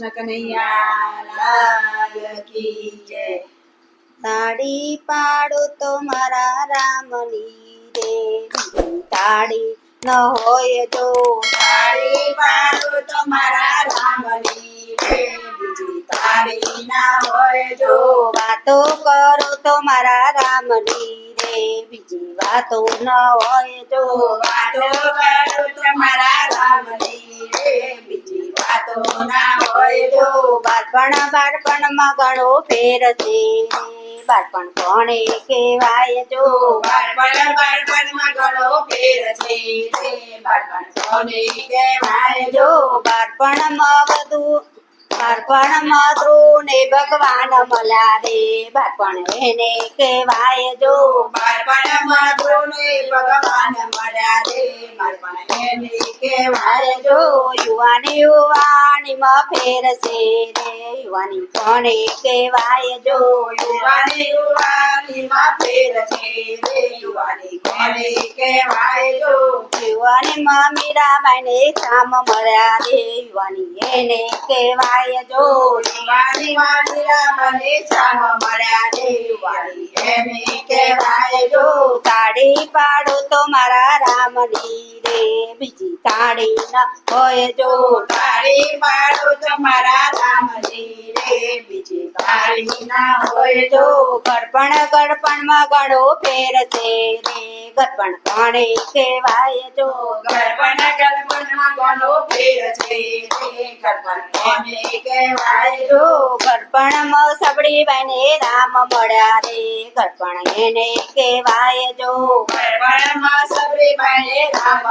કૃષ્ણ કનૈયા તાળી પાડો તો મારા રામની રે તાળી ન હોય તો તાળી પાડો તો મારા રામની રે તાળી ના હોય જો વાતો કરો તો મારા રામની રે બીજી વાતો ન હોય જો વાતો કરો તો મારા રામની રે બાળપણ બાળપણમાં ઘણો ફેર છે બાળપણ કોને કહેવાય જો બાળપણ બાળપણમાં ઘણો બાળપણ કોને કહેવાય ભગવાન મળ્યા બાળપણ એને કહેવાય જો બાળપણમાં ધ્રુવને ભગવાન બાળપણ કે કહેવાય જો યુવાની યુવાનીમાં ફેરશે રે. યુવાની કોને કહેવાય જો યુવાની યુવાનીમાં ફેરશે રે. યુવાની કોને કહેવાય જો યુવાનીમાં મીરાબાઈ ને કામ મળ્યા રે યુવાની એને કહેવાય જો યુવાનીમાં મીરાબાઈને શ્યામ મળ્યા રે યુવાની એને કહેવાય જો તાળી પાડો તો મારા રામની રે. બીજી તાળી ના હોય જો તારી પાડો તમારા રામજી રે. બીજી તારી ના હોય જો જો ગડપણ ગડપણમાં ઘણો ફેર રે. ગડપણ કોણે કહેવાય તો? ગરબન ગરબનમાં માં ફેરશે રે. ગડપણમાં સબડી બને રામ મળ્યા રે. ગડપણ એને કહેવાય જો સબરી બાઈને રામ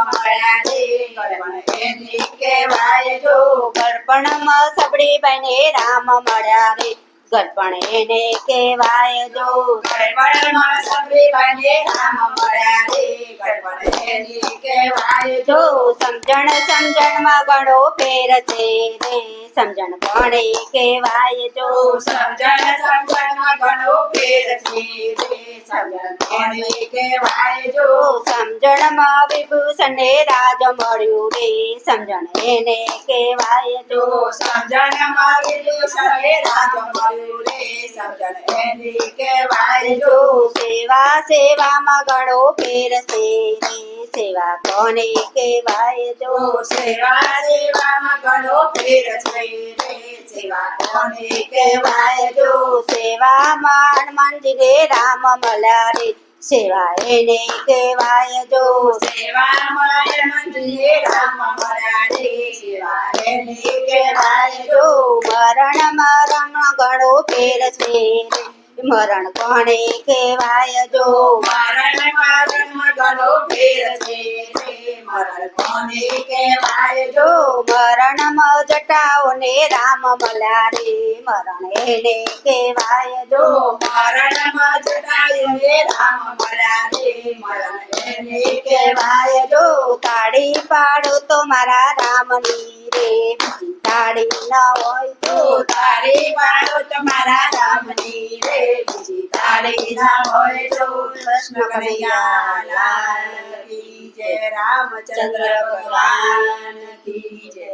બને રામ મળ્યા રે ગડપણ એને કહેવાય જો ગરબનમાં સબરી બાઈને રામ મળ્યા રે ગરબન એને કહેવાય જો સમજણ સમજણમાં ઘણો ફેર છે રે સમજણ કોણે કહેવાય જો સમજણ સમજણ ઘણો ફેર છે. સમજણ જો સમજણમાં વિભૂષણ ને રાજ મળ્યું રે. સમજણ એને કહેવાય જો માં વિભૂષણ ને રાજ મળ્યું રે. સમજણ એને કહેવાય જો જો સેવા સેવામાં ઘણો ફેર છે. રે સેવા કોને કહેવાય? જો સેવા સેવામાં ઘણો ફેર છે સેવા કોને હનુમાનજીને રામ મળ્યા રે સેવા એને કહેવાય? જો સેવામાં મંદિરે રામ મળ્યા રે સેવા એને કહેવાય? જો મરણ મરણ ઘણો ફેર છે મરણ કોને કહેવાય? જો મરણ છે મરણ કોને કહેવાય? જો મરણમાં જટાઓને રામ મરણ એને કહેવાય? જો મરણમાં જટાયુને રામ મળ્યા રે મરણ એને કહેવાય? જો કાઢી પાડો તો મારા રામની રે તાળી ના હોય તો તારી પાડો તમારા રામની રે. બીજી ના હોય તો કૃષ્ણ કનૈયા લાલ જય રામચંદ્ર ભગવાન કી જય.